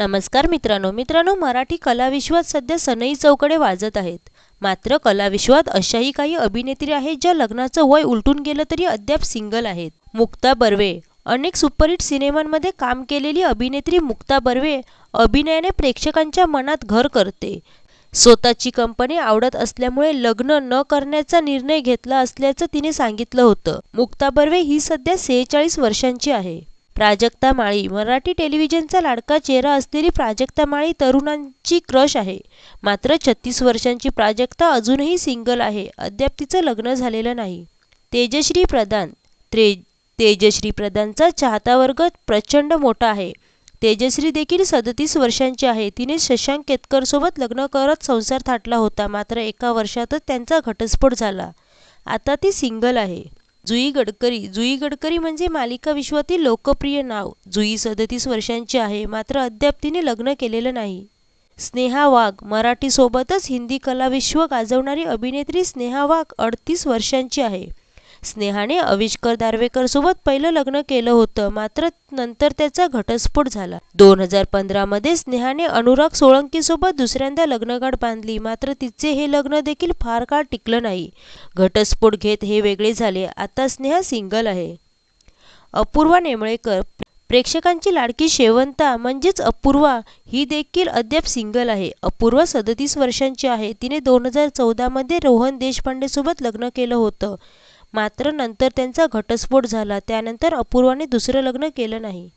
नमस्कार मित्रांनो. मित्रांनो मराठी कलाविश्वात सध्या सनई चौकडे वाजत आहेत. मात्र कलाविश्वात अशाही काही अभिनेत्री आहेत ज्या लग्नाचं वय उलटून गेलं तरी अद्याप सिंगल आहेत. मुक्ता बर्वे. अनेक सुपरहिट सिनेमांमध्ये काम केलेली अभिनेत्री मुक्ता बर्वे अभिनयाने प्रेक्षकांच्या मनात घर करते. स्वतःची कंपनी आवडत असल्यामुळे लग्न न करण्याचा निर्णय घेतला असल्याचं तिने सांगितलं होतं. मुक्ता बर्वे ही सध्या सेहेचाळीस वर्षांची आहे. प्राजक्ता माळी. मराठी टेलिव्हिजनचा लाडका चेहरा असलेली प्राजक्ता माळी तरुणांची क्रश आहे. मात्र छत्तीस वर्षांची प्राजक्ता अजूनही सिंगल आहे. अद्याप तिचं लग्न झालेलं नाही. तेजश्री प्रधान. त्रे तेजश्री प्रधानचा चाहता वर्ग प्रचंड मोठा आहे. तेजश्री देखील सदतीस वर्षांची आहे. तिने शशांक केतकरसोबत लग्न करत संसार थाटला होता. मात्र एका वर्षातच त्यांचा घटस्फोट झाला. आता ती सिंगल आहे. जुई गडकरी जुई गडकरी म्हणजे मालिका विश्वातील लोकप्रिय नाव. जुई सदतीस वर्षांची आहे मात्र अद्याप तिने लग्न केलेलं नाही. स्नेहा वाघ मराठीसोबतच हिंदी कलाविश्व गाजवणारी अभिनेत्री स्नेहा वाघ अडतीस वर्षांची आहे. स्नेहाने अविष्कर दारवेकरसोबत पहिलं लग्न केलं होतं. मात्र नंतर त्याचा घटस्फोट झाला. दोन हजार पंधरामध्ये स्नेहाने अनुराग सोळंकीसोबत दुसऱ्यांदा लग्नगाठ बांधली. मात्र तिचे हे लग्न देखील फार काळ टिकलं नाही. घटस्फोट घेत हे वेगळे झाले. आता स्नेहा सिंगल आहे. अपूर्वा नेमळेकर प्रेक्षकांची लाडकी शेवंता म्हणजेच अपूर्वा ही देखील अद्याप सिंगल आहे. अपूर्वा सदतीस वर्षांची आहे. तिने दोन हजार चौदामध्ये रोहन देशपांडेसोबत लग्न केलं होतं. मात्र नंतर त्यांचा घटस्फोट झाला. त्यानंतर अपूर्वाने दुसरं लग्न केलं नाही.